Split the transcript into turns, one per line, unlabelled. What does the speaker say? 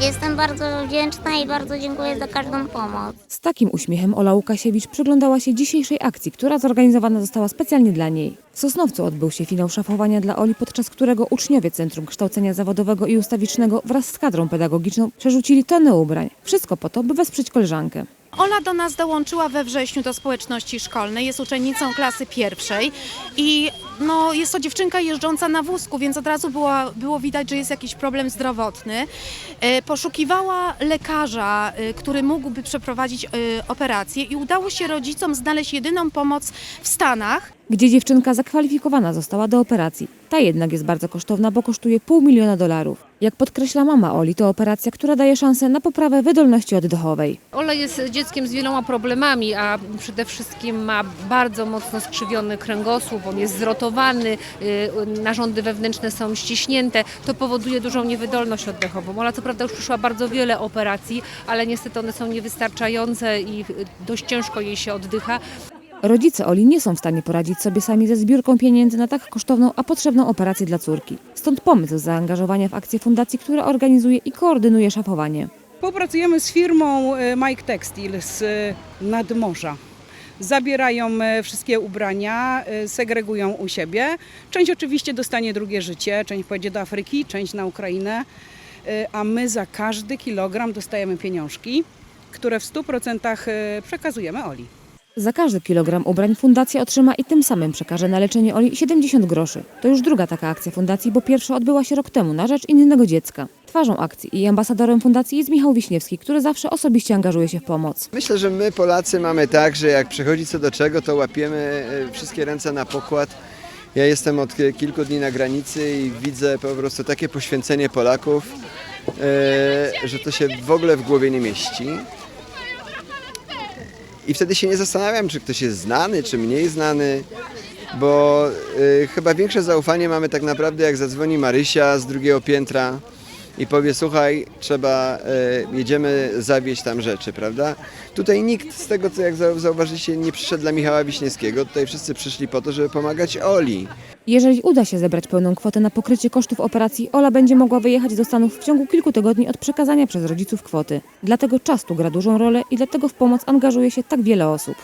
Jestem bardzo wdzięczna i bardzo dziękuję za każdą pomoc.
Z takim uśmiechem Ola Łukasiewicz przyglądała się dzisiejszej akcji, która zorganizowana została specjalnie dla niej. W Sosnowcu odbył się finał szafowania dla Oli, podczas którego uczniowie Centrum Kształcenia Zawodowego i Ustawicznego wraz z kadrą pedagogiczną przerzucili tony ubrań. Wszystko po to, by wesprzeć koleżankę.
Ola do nas dołączyła we wrześniu do społeczności szkolnej, jest uczennicą klasy pierwszej i no, jest to dziewczynka jeżdżąca na wózku, więc od razu było, było widać, że jest jakiś problem zdrowotny. E, Poszukiwała lekarza, e, który mógłby przeprowadzić e, operację i udało się rodzicom znaleźć jedyną pomoc w Stanach.
gdzie dziewczynka zakwalifikowana została do operacji. Ta jednak jest bardzo kosztowna, bo kosztuje pół miliona dolarów. Jak podkreśla mama Oli, to operacja, która daje szansę na poprawę wydolności oddechowej.
Ola jest dzieckiem z wieloma problemami, a przede wszystkim ma bardzo mocno skrzywiony kręgosłup, on jest zrotowany, y, narządy wewnętrzne są ściśnięte. To powoduje dużą niewydolność oddechową. Ola co prawda już przyszła bardzo wiele operacji, ale niestety one są niewystarczające i dość ciężko jej się oddycha.
Rodzice Oli nie są w stanie poradzić sobie sami ze zbiórką pieniędzy na tak kosztowną, a potrzebną operację dla córki. Stąd pomysł zaangażowania w akcję fundacji, która organizuje i koordynuje szafowanie.
Współpracujemy z firmą e, Mike Textile z e, nadmorza. Zabierają e, wszystkie ubrania, segregują u siebie. Część oczywiście dostanie drugie życie, część pojedzie do Afryki, część na Ukrainę, a my za każdy kilogram dostajemy pieniążki, które w 100% e, przekazujemy Oli.
Za każdy kilogram ubrań fundacja otrzyma i tym samym przekaże na leczenie Oli 70 groszy. To już druga taka akcja fundacji, bo pierwsza odbyła się rok temu na rzecz innego dziecka. Twarzą akcji i ambasadorem fundacji jest Michał Wiśniewski, który zawsze osobiście angażuje się w pomoc.
Myślę, że my Polacy mamy tak, że jak przychodzi co do czego, to łapiemy e, wszystkie ręce na pokład. Ja jestem od kilku dni na granicy i widzę po prostu takie poświęcenie Polaków, e, że to się w ogóle w głowie nie mieści. I wtedy się nie zastanawiam, czy ktoś jest znany, czy mniej znany, bo e, chyba większe zaufanie mamy tak naprawdę, jak zadzwoni Marysia z drugiego piętra i powie, słuchaj, trzeba, e, jedziemy zawieźć tam rzeczy, prawda? Tutaj nikt z tego, co jak zau- zauważyliście, nie przyszedł dla Michała Wiśniewskiego. Tutaj wszyscy przyszli po to, żeby pomagać Oli.
Jeżeli uda się zebrać pełną kwotę na pokrycie kosztów operacji, Ola będzie mogła wyjechać do Stanów w ciągu kilku tygodni od przekazania przez rodziców kwoty. Dlatego czas tu gra dużą rolę i dlatego w pomoc angażuje się tak wiele osób.